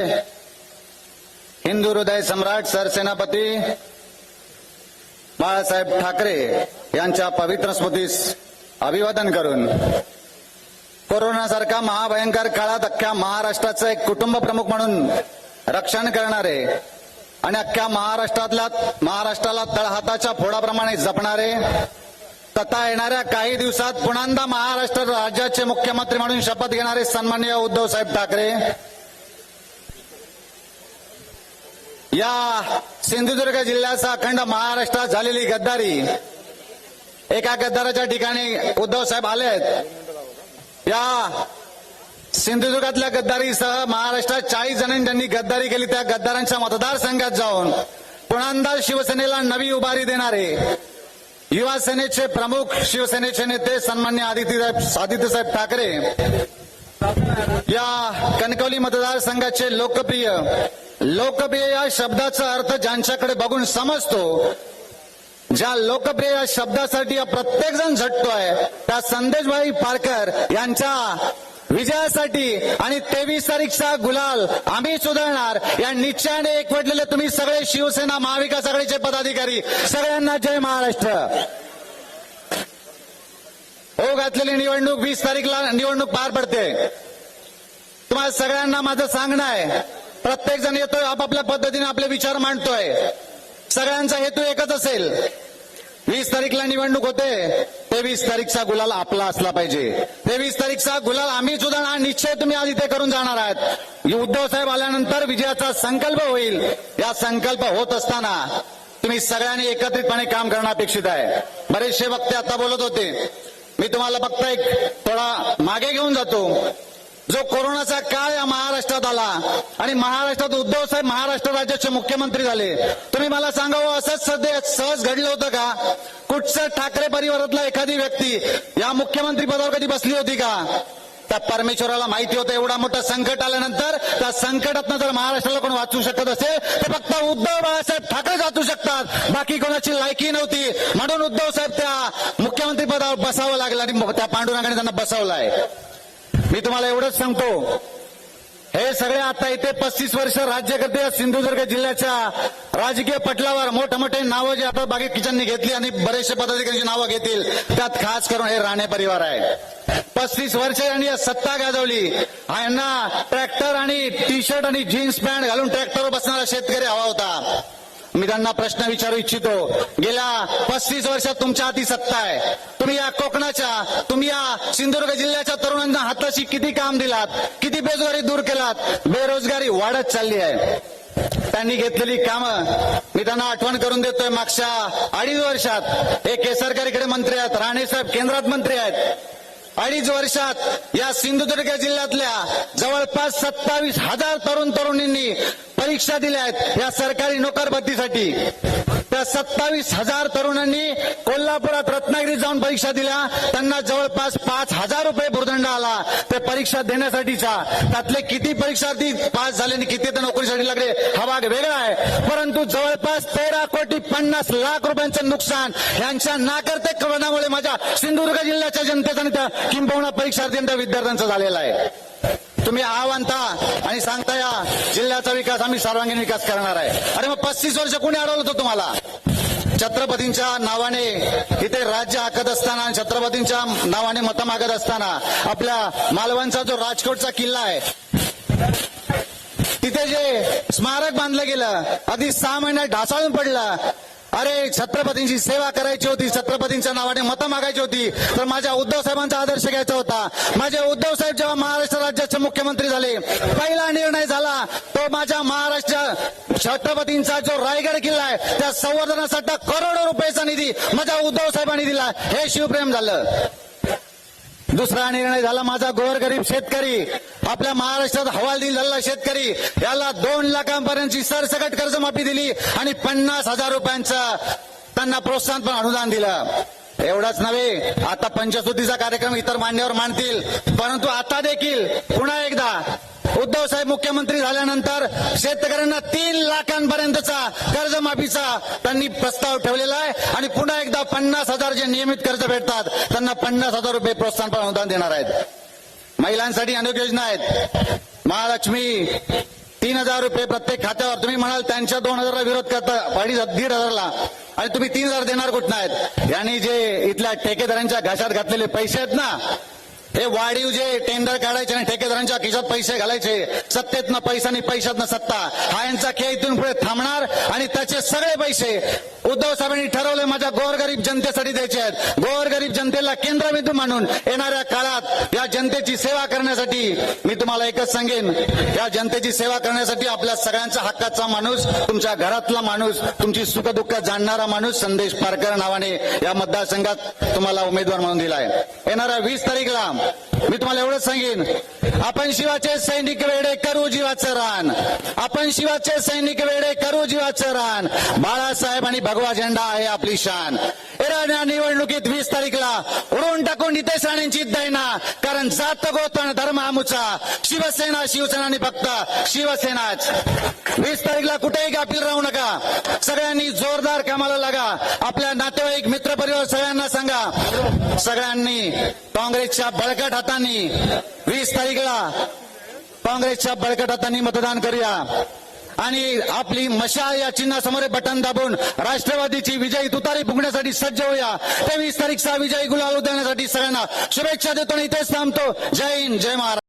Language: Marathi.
हिंदू हृदय सम्राट सरसेनापती बाळासाहेब ठाकरे यांच्या पवित्र स्मृतीस अभिवादन करून कोरोनासारख्या महाभयंकर काळात अख्ख्या महाराष्ट्राचं एक कुटुंब प्रमुख म्हणून रक्षण करणारे आणि अख्ख्या महाराष्ट्रातल्या महाराष्ट्राला तळहाताच्या फोडाप्रमाणे जपणारे तथा येणाऱ्या काही दिवसात पुन्हांदा महाराष्ट्र राज्याचे मुख्यमंत्री म्हणून शपथ घेणारे सन्माननीय उद्धव साहेब ठाकरे या सिंधुदुर्ग जिल्ह्याचा अखंड महाराष्ट्रात झालेली गद्दारी. एका गद्दाराच्या ठिकाणी उद्धव साहेब आले आहेत या सिंधुदुर्गातल्या गद्दारीसह महाराष्ट्रात चाळीस जणांनी ज्यांनी गद्दारी केली. त्या गद्दारांच्या मतदारसंघात जाऊन पुन्हा शिवसेनेला नवी उभारी देणारे युवा सेनेचे प्रमुख शिवसेनेचे नेते सन्मान्य आदित्यसाहेब आदित्यसाहेब ठाकरे. या कणकवली मतदारसंघाचे लोकप्रिय लोकप्रिय या शब्दाचा अर्थ ज्यांच्याकडे बघून समजतो ज्या लोकप्रिय या शब्दासाठी प्रत्येक जण झटतोय त्या संदेशभाई पारकर यांच्या विजयासाठी आणि तेवीस तारीखचा गुलाल आम्ही सुधारणार. या निश्चयाने एकवटलेले तुम्ही सगळे शिवसेना महाविकास आघाडीचे पदाधिकारी सगळ्यांना जय महाराष्ट्र. हो घातलेली निवडणूक वीस तारीखला निवडणूक पार पडते. तुम्हाला सगळ्यांना माझं सांगणं आहे. प्रत्येक जण येतोय आपापल्या पद्धतीने आपले विचार मांडतोय. सगळ्यांचा हेतू एकच असेल. वीस तारीखला निवडणूक होते तेवीस तारीखचा गुलाल आपला असला पाहिजे. तेवीस तारीखचा गुलाल आम्ही सुद्धा हा निश्चय तुम्ही आज इथे करून जाणार आहात. उद्धव साहेब आल्यानंतर विजयाचा संकल्प होईल. या संकल्प होत असताना तुम्ही सगळ्यांनी एकत्रितपणे काम करणं अपेक्षित आहे. बरेचसे वक्ते आता बोलत होते मी तुम्हाला फक्त एक थोडा मागे घेऊन जातो. जो कोरोनाचा काळ या महाराष्ट्रात आला आणि महाराष्ट्रात उद्धव साहेब महाराष्ट्र राज्याचे मुख्यमंत्री झाले. तुम्ही मला सांगावं असंच सध्या सहज घडलं होतं का? कुठचं ठाकरे परिवारातला एखादी व्यक्ती या मुख्यमंत्री पदावर कधी बसली होती का? त्या परमेश्वराला माहिती होतं एवढा मोठा संकट आल्यानंतर त्या संकटातनं जर महाराष्ट्राला कोण वाचू शकत असेल तर फक्त उद्धव बाळासाहेब ठाकरे वाचू शकतात. बाकी कोणाची लायकी नव्हती. म्हणून उद्धव साहेब त्या मुख्यमंत्री पदावर बसावं लागलं आणि त्या पांडुरंगाने त्यांना बसवलं आहे मी तुम्हाला एवढंच सांगतो. हे सगळे आता इथे पस्तीस वर्ष राज्य करते या सिंधुदुर्ग जिल्ह्याच्या राजकीय पटलावर मोठे मोठे नावं जे आता बाकीच्यांनी घेतली आणि बरेचसे पदाधिकाऱ्यांची नावं घेतील. त्यात खास करून हे राणे परिवार आहे. पस्तीस वर्ष यांनी सत्ता गाजवली. यांना ट्रॅक्टर आणि टी शर्ट आणि जीन्स पॅन्ट घालून ट्रॅक्टरवर बसणारा शेतकरी हवा होता. मी त्यांना प्रश्न विचारू इच्छितो. गेल्या पस्तीस वर्षात तुमच्या हाती सत्ता आहे. तुम्ही या कोकणाच्या तुम्ही या सिंधुदुर्ग जिल्ह्याच्या तरुणांना हाताशी किती काम दिलात किती बेरोजगारी दूर केलात बेरोजगारी वाढत चालली आहे. त्यांनी घेतलेली कामं मी त्यांना आठवण करून देतोय. मागच्या अडीच वर्षात हे केसरकरीकडे मंत्री आहेत राणे साहेब केंद्रात मंत्री आहेत. अडीच वर्षात या सिंधुदुर्ग जिल्ह्यातल्या जवळपास सत्तावीस हजार तरुण तरुणींनी परीक्षा दिल्या आहेत या सरकारी नोकर भरतीसाठी त्या सत्तावीस हजार तरुणांनी कोल्हापुरात रत्नागिरीत जाऊन परीक्षा दिल्या. त्यांना जवळपास पाच हजार रुपये भूर्दंड आला. ते परीक्षा देण्यासाठीचा. त्यातले किती परीक्षार्थी पास झाले आणि किती ते नोकरीसाठी लागले हा भाग वेगळा आहे. परंतु जवळपास तेरा कोटी पन्नास लाख रुपयांचं नुकसान यांच्या नाकर्तेपणामुळे माझ्या सिंधुदुर्ग जिल्ह्याच्या जनतेचा आणि त्या किंबहुना परीक्षार्थी विद्यार्थ्यांचा झालेला आहे. तुम्ही आव्हानता आणि सांगता या जिल्ह्याचा विकास आम्ही सर्वांगीण विकास करणार आहे. अरे मग पस्तीस वर्ष कोणी अडवलं होतं तुम्हाला? छत्रपतींच्या नावाने इथे राज्य हाकत असताना छत्रपतींच्या नावाने मतं मागत असताना आपल्या मालवणचा जो राजकोटचा किल्ला आहे तिथे जे स्मारक बांधलं गेलं आधी सहा महिन्यात ढासाळून पडलं अरे छत्रपतींची सेवा करायची होती छत्रपतींच्या नावाने मतं मागायची होती. तर माझ्या उद्धव साहेबांचा आदर्श घ्यायचा होता. माझे उद्धव साहेब जेव्हा महाराष्ट्र राज्याचे मुख्यमंत्री झाले पहिला निर्णय झाला तो माझ्या महाराष्ट्र छत्रपतींचा जो रायगड किल्ला आहे त्या संवर्धनासाठी करोडो रुपयाचा निधी माझ्या उद्धव साहेबांनी दिला. हे शिवप्रेम झालं. दुसरा निर्णय झाला माझा गोरगरीब शेतकरी. आपल्या महाराष्ट्रात हवालदिल झालेला शेतकरी. याला दोन लाखांपर्यंतची सरसकट कर्जमाफी दिली आणि पन्नास हजार रुपयांचं त्यांना प्रोत्साहन पण अनुदान दिलं. एवढंच नव्हे आता पंचसुतीचा कार्यक्रम इतर मान्यवर मानतील. परंतु आता देखील पुन्हा एकदा उद्धव साहेब मुख्यमंत्री झाल्यानंतर शेतकऱ्यांना तीन लाखांपर्यंतचा कर्जमाफीचा त्यांनी प्रस्ताव ठेवलेला आहे. आणि पुन्हा एकदा पन्नास हजार जे नियमित कर्ज भेटतात त्यांना पन्नास हजार रुपये प्रोत्साहन पण अनुदान देणार आहेत. महिलांसाठी अनेक योजना आहेत. महालक्ष्मी तीन हजार रुपये प्रत्येक खात्यावर. तुम्ही म्हणाल त्यांच्या दोन हजारला विरोध करता अडीच दीड हजारला. आणि तुम्ही तीन हजार देणार कुठं आहेत? यांनी जे इथल्या ठेकेदारांच्या घशात घातलेले पैसे आहेत ना हे वाढीव जे टेंडर काढायचे आणि ठेकेदारांच्या खिशात पैसे घालायचे सत्तेतनं पैसा आणि पैशातनं सत्ता हा यांचा खेळ इथून पुढे थांबणार आणि त्याचे सगळे पैसे उद्धव साहेबांनी ठरवले माझ्या गोरगरीब जनतेसाठी द्यायचे आहेत. गोरगरीब जनतेला केंद्रबिंदू मानून येणाऱ्या काळात या जनतेची सेवा करण्यासाठी मी तुम्हाला एकच सांगेन. या जनतेची सेवा करण्यासाठी आपल्या सगळ्यांचा हक्काचा माणूस तुमच्या घरातला माणूस तुमची सुखदुःख जाणणारा माणूस संदेश पारकर नावाने या मतदारसंघात तुम्हाला उमेदवार म्हणून दिला आहे. येणाऱ्या वीस तारीखला मी तुम्हाला एवढंच सांगेन. आपण शिवाचे सैनिक वेडे करू जीवाचं रान. आपण शिवाचे सैनिक वेडे करू जीवाचं रान. बाळासाहेब आणि भगवा झेंडा आहे आपली शान. येणाऱ्या निवडणुकीत वीस तारीखला उडवून टाकून इथे साण्यांची दैना. कारण जात गोतण धर्म आमुचा शिवसेना शिवसेना आणि फक्त शिवसेनाच. वीस तारीखला कुठेही गाफील राहू नका. सगळ्यांनी जोरदार कामाला लागा. आपल्या नातेवाईक मित्रपरिवार सगळ्यांना सांगा. सगळ्यांनी काँग्रेसच्या बळकट हातांनी वीस तारीखला काँग्रेसच्या बळकट हातांनी मतदान करूया. आणि आपली मशाल या चिन्हासमोर बटन दाबून राष्ट्रवादीची विजयी तुतारी फुंकण्यासाठी सज्ज होऊया. तेवीस तारीखचा विजयी गुलाल उधळण्यासाठी सगळ्यांना शुभेच्छा देतो आणि इथेच थांबतो. जय हिंद जय महाराज